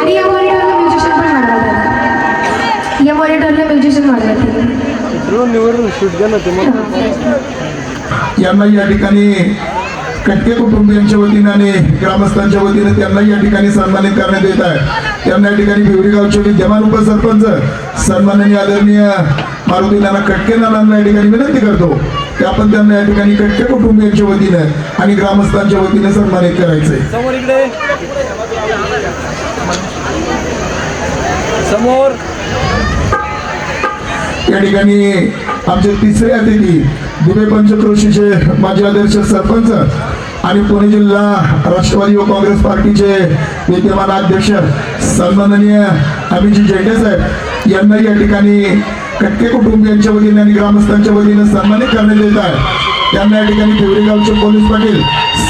आणि या मॉनिटरला म्युझिशियन पण वाढवलं या मॉनिटरला म्युझिशियन वाढवलं यांना या ठिकाणी कटके कुटुंबियांच्या वतीने आणि ग्रामस्थांच्या वतीने त्यांना या ठिकाणी सन्मानित करण्यात येत आहे. त्यांना या ठिकाणी भिवरी गावचे विद्यमान उपसरपंच सन्माननीय आदरणीय मारुती नाना कटके नानांना या ठिकाणी विनंती करतो. की आपण त्यांना या ठिकाणी कटके कुटुंबियांच्या वतीने आणि ग्रामस्थांच्या वतीने सन्मानित करायचंय. समोर इकडे. समोर. या ठिकाणी आमचे तिसरे अतिथी दुबे पंचक्रोशीचे माजी अध्यक्ष सरपंच आणि पुणे जिल्हा राष्ट्रवादी व काँग्रेस पार्टीचे विद्यमान अध्यक्ष सन्माननीय अभिजित जेंडे साहेब यांना या ठिकाणी कटके कुटुंबियांच्या वतीने आणि ग्रामस्थांच्या वतीने सन्मानित करण्यात येत आहे. त्यांना या ठिकाणी देवरी गावचे पोलीस पाटील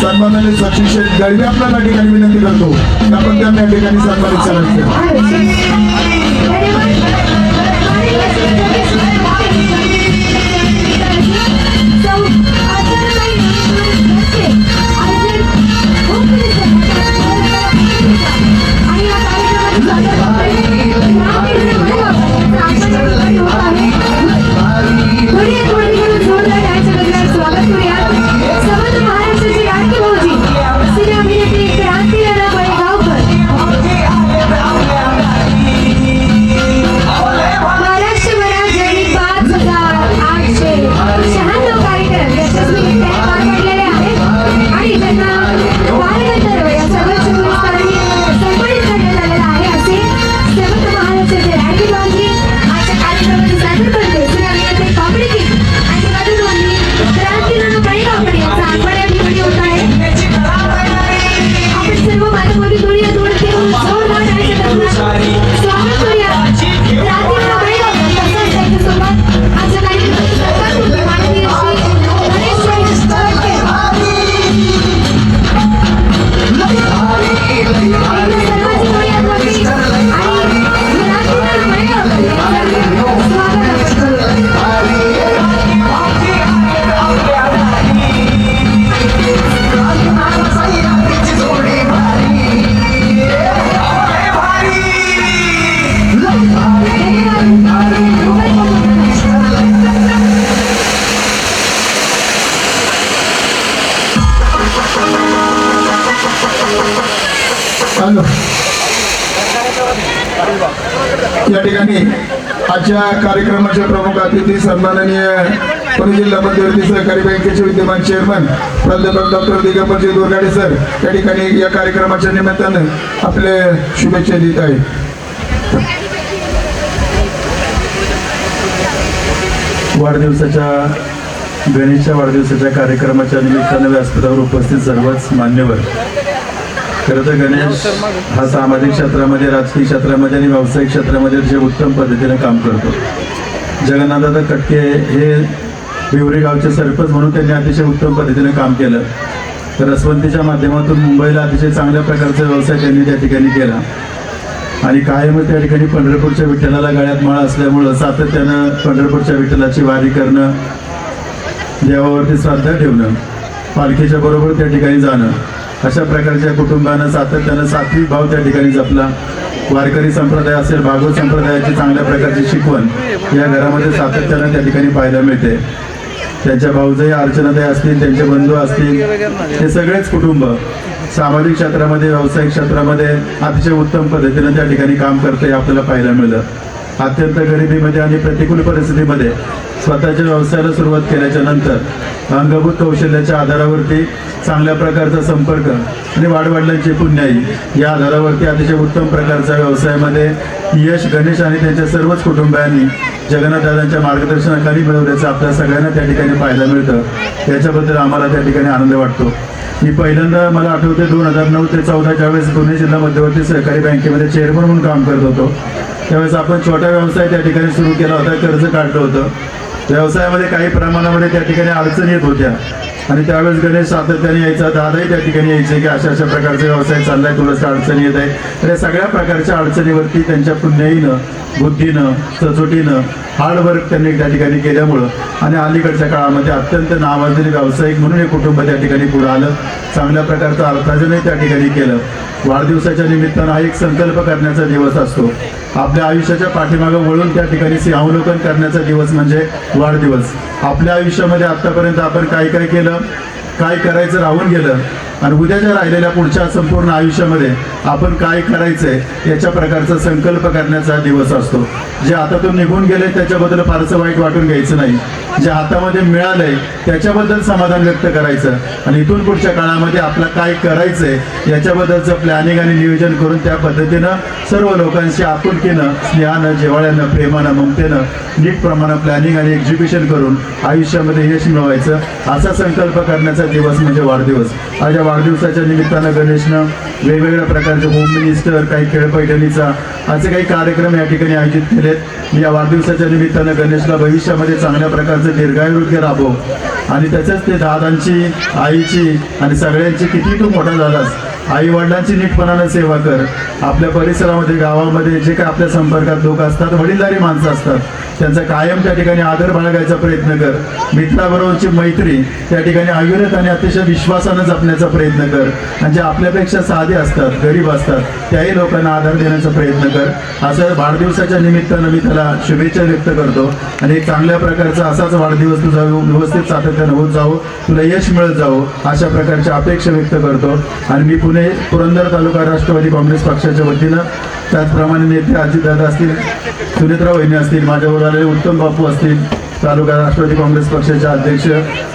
सन्मानाने सचिन शेठ गळवे आपल्याला ठिकाणी विनंती करतो. आपण त्यांना या ठिकाणी सन्मानित करायचं या ठिकाणी आजच्या कार्यक्रमाचे प्रमुख अतिथी सन्माननीय पुणे जिल्हा मध्यवर्ती सहकारी बँकेचे विद्यमान चेअरमन प्राध्यापक डॉक्टर दिगंबरजी दुर्गाडे सर या ठिकाणी या कार्यक्रमाच्या निमित्तानं आपले शुभेच्छा देत आहेत वाढदिवसाच्या गणेशच्या वाढदिवसाच्या कार्यक्रमाच्या निमित्तानं व्यासपीठावर उपस्थित सर्वच मान्यवर खरं तर गणेश हा सामाजिक क्षेत्रामध्ये राजकीय क्षेत्रामध्ये आणि व्यावसायिक क्षेत्रामध्ये अतिशय उत्तम पद्धतीने काम करतो. जगन्नाथदादा कटके हे भिवरी गावचे सरपंच म्हणून त्यांनी अतिशय उत्तम पद्धतीने काम केलं. तर रसवंतीच्या माध्यमातून मुंबईला अतिशय चांगल्या प्रकारचा व्यवसाय त्यांनी त्या ठिकाणी केला. आणि कायमच त्या ठिकाणी पंढरपूरच्या विठ्ठलाला गळ्यात माळ असल्यामुळं सातत्यानं पंढरपूरच्या विठ्ठलाची वारी करणं देवावरती श्रद्धा ठेवणं पालखीच्या बरोबर त्या ठिकाणी जाणं. अशा प्रकारच्या कुटुंबानं सातत्यानं सात्विक भाव त्या ठिकाणी जपला. वारकरी संप्रदाय असेल भागवत संप्रदायाची चांगल्या प्रकारची शिकवण या घरामध्ये सातत्यानं त्या ठिकाणी पाहायला मिळते. त्यांच्या भाऊजाई अर्चनाताई असतील त्यांचे बंधू असतील हे सगळेच कुटुंब सामाजिक क्षेत्रामध्ये व्यावसायिक क्षेत्रामध्ये अतिशय उत्तम पद्धतीने त्या ठिकाणी काम करते हे आपल्याला पाहायला मिळलं. अत्यंत गरिबीमध्ये आणि प्रतिकूल परिस्थितीमध्ये स्वतःच्या व्यवसायाला सुरुवात केल्याच्यानंतर अंगभूत कौशल्याच्या आधारावरती चांगल्या प्रकारचा संपर्क आणि वाडवडिलांची पुण्याई या आधारावरती अतिशय उत्तम प्रकारचा व्यवसायामध्ये यश गणेश आणि त्यांच्या सर्वच कुटुंबियांनी जगन्नाथदादांच्या मार्गदर्शनाखाली मिळवल्याचं आपल्या सगळ्यांना त्या ठिकाणी पाहायला मिळतं. त्याच्याबद्दल आम्हाला त्या ठिकाणी आनंद वाटतो. मी पहिल्यांदा मला आठवते दोन हजार नऊ ते चौदा ज्यावेळेस पुणे जिल्हा मध्यवर्ती सहकारी बँकेमध्ये चेअरमन म्हणून काम करत होतो. त्यावेळेस आपण छोटा व्यवसाय त्या ठिकाणी सुरू केला होता कर्ज काढलं होतं. व्यवसायामध्ये काही प्रमाणामध्ये त्या ठिकाणी अडचणी येत होत्या. आणि त्यावेळेस गणेश सातत्याने यायचा दादाही त्या ठिकाणी यायचे की अशा अशा प्रकारचे व्यवसाय चाललाय थोडंसं अडचणी येत आहे तर या सगळ्या प्रकारच्या अडचणीवरती त्यांच्या पुण्याईनं बुद्धीनं सचोटीनं हार्डवर्क त्यांनी त्या ठिकाणी केल्यामुळं आणि अलीकडच्या काळामध्ये अत्यंत नावाजलेले व्यावसायिक म्हणून हे कुटुंब त्या ठिकाणी पुढं आलं. चांगल्या प्रकारचं अर्थार्जनही त्या ठिकाणी केलं. वाढदिवसाच्या निमित्तानं हा एक संकल्प करण्याचा दिवस असतो. आपल्या आयुष्याच्या पाठीमागं वळून त्या ठिकाणी अवलोकन करण्याचा दिवस म्हणजे वाढदिवस. आपल्या आयुष्यामध्ये आत्तापर्यंत आपण काय काय केलं काय करायचं राहून गेलं आणि उद्याच्या राहिलेल्या पुढच्या संपूर्ण आयुष्यामध्ये आपण काय करायचंय याच्या प्रकारचा संकल्प करण्याचा दिवस असतो. जे आता तो निघून गेले त्याच्याबद्दल फारसं वाईट वाटून घ्यायचं नाही. जे हातामध्ये मिळालंय त्याच्याबद्दल समाधान व्यक्त करायचं. आणि इथून पुढच्या काळामध्ये आपलं काय करायचंय याच्याबद्दलचं प्लॅनिंग आणि नियोजन करून त्या पद्धतीनं सर्व लोकांशी आपुलकीनं स्नेहानं जिव्हाळ्यानं प्रेमानं ममतेनं नीट प्रमाणात प्लॅनिंग आणि एक्झिबिशन करून आयुष्यामध्ये यश मिळवायचं. असा संकल्प करण्याचा दिवस म्हणजे वाढदिवस. आज या वाढदिवसाच्या निमित्तानं गणेशनं वेगवेगळ्या प्रकारचे होम मिनिस्टर काही खेळ पैठणीचा असे काही कार्यक्रम या ठिकाणी आयोजित केलेत. मी या वाढदिवसाच्या निमित्तानं गणेशला भविष्यामध्ये चांगल्या प्रकारचं दीर्घायुरोग्य राबव आणि त्याच्याच ते दादांची आईची आणि सगळ्यांची किती तू मोठा झालास आई वडिलांची नीटपणानं सेवा कर. आपल्या परिसरामध्ये गावामध्ये जे काय आपल्या संपर्कात लोक असतात वडीलधारी माणसं असतात त्यांचा कायम त्या ठिकाणी आदर बाळगायचा प्रयत्न कर. मित्राबरोबरची मैत्री त्या ठिकाणी अविरत आणि अतिशय विश्वासानं जपण्याचा प्रयत्न कर. आणि जे आपल्यापेक्षा साधे असतात गरीब असतात त्याही लोकांना आधार देण्याचा प्रयत्न कर. असं वाढदिवसाच्या निमित्तानं मी त्याला शुभेच्छा व्यक्त करतो. आणि एक चांगल्या प्रकारचा असाच वाढदिवस तुझा व्यवस्थित सातत्यानं होत जावो तुला यश मिळत जावो अशा प्रकारच्या अपेक्षा व्यक्त करतो. आणि मी पुणे पुरंदर तालुका राष्ट्रवादी काँग्रेस पक्षाच्या वतीनं त्याचप्रमाणे नेते अजितदादा असतील सुनेत्रा वहिनी असतील माझ्यावर आलेले उत्तम बापू असतील तालुका राष्ट्रवादी काँग्रेस पक्षाचे अध्यक्ष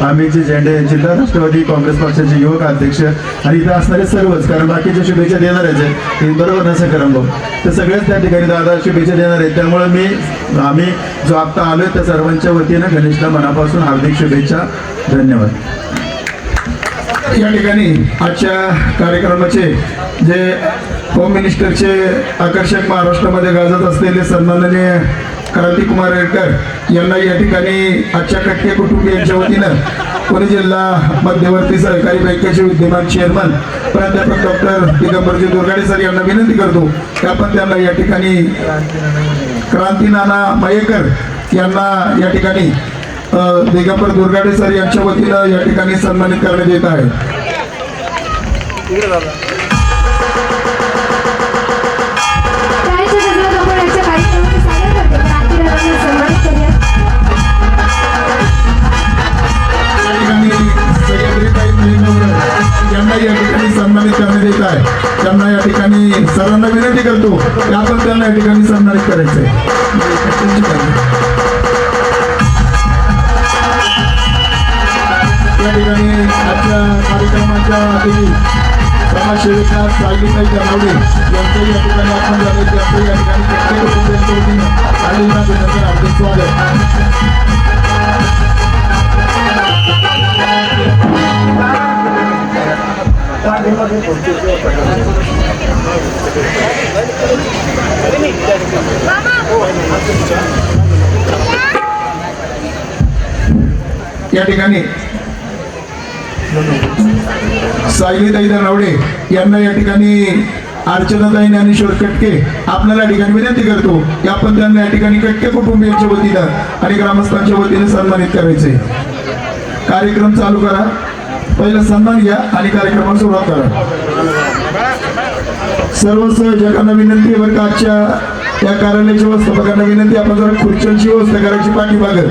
आम्हीचे झेंडे जिल्हा राष्ट्रवादी काँग्रेस पक्षाचे युवक अध्यक्ष आणि इथं असणारे सर्वच कारण बाकीच्या शुभेच्छा देणारच आहे ते बरोबर नसं करा भाऊ. तर सगळेच त्या ठिकाणी दादा शुभेच्छा देणार आहेत. त्यामुळे मी आम्ही जो आत्ता आलोय त्या सर्वांच्या वतीनं गणेशला मनापासून हार्दिक शुभेच्छा. धन्यवाद. या ठिकाणी आजच्या कार्यक्रमाचे जे होम मिनिस्टरचे आकर्षक महाराष्ट्रामध्ये गाजत असलेले सन्माननीय क्रांतिकुमार रेडकर यांना या ठिकाणी आजच्या कटके कुटुंबियांच्या वतीनं पुणे जिल्हा मध्यवर्ती सहकारी बँकेचे विद्यमान चेअरमन प्राध्यापक डॉक्टर दिगंबरजी दुर्गाडे सर यांना विनंती करतो की आपण त्यांना या ठिकाणी क्रांती नाना मयेकर यांना या ठिकाणी दिगंबर दुर्गाडे सर यांच्या वतीनं या ठिकाणी सन्मानित करण्यात येत आहे. सह्याद्रीताई या ठिकाणी सन्मानित करण्यात येत आहे. त्यांना या ठिकाणी सगळ्यांना विनंती करतो की आपण त्यांना या ठिकाणी सन्मानित करायचं आहे या ठिकाणी आजच्या कार्यक्रमाच्या आधी समाजसेविका सायलीताई जनावडे यांचंही या ठिकाणी आपण झाले त्यांचं या ठिकाणी प्रत्येक कुटुंबियांच्या स्वागत. या ठिकाणी सायलीताई नवडे यांना या ठिकाणी अर्चनाताई ज्ञानेश्वर कटके आपल्याला या ठिकाणी विनंती करतो की आपण त्यांना या ठिकाणी कटके कुटुंबियांच्या वतीनं आणि ग्रामस्थांच्या वतीने सन्मानित करायचे कार्यक्रम चालू करा. पहिला सन्मान घ्या आणि कार्यक्रमाला सुरुवात करा. सर्व सहजकांना विनंती आहे बरं का आजच्या या कार्यालयाची व्यवस्थापकांना विनंती आपण जर खुर्च्यांची व्यवस्था करायची पाठीमागं.